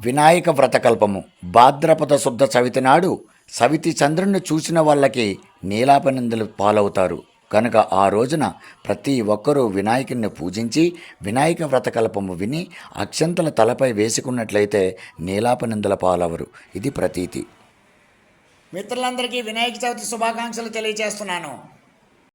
వినాయక వ్రతకల్పము. భాద్రపద శుద్ధ చవితి నాడు సవితి చంద్రుణ్ణి చూసిన వాళ్ళకి నీలాపనిందలు పాలవుతారు. కనుక ఆ రోజున ప్రతి ఒక్కరూ వినాయకుడిని పూజించి వినాయక వ్రతకల్పము విని అక్షంతల తలపై వేసుకున్నట్లయితే నీలాపనిందల పాలవరు. ఇది ప్రతీతి. మిత్రులందరికీ వినాయక చవితి శుభాకాంక్షలు తెలియజేస్తున్నాను.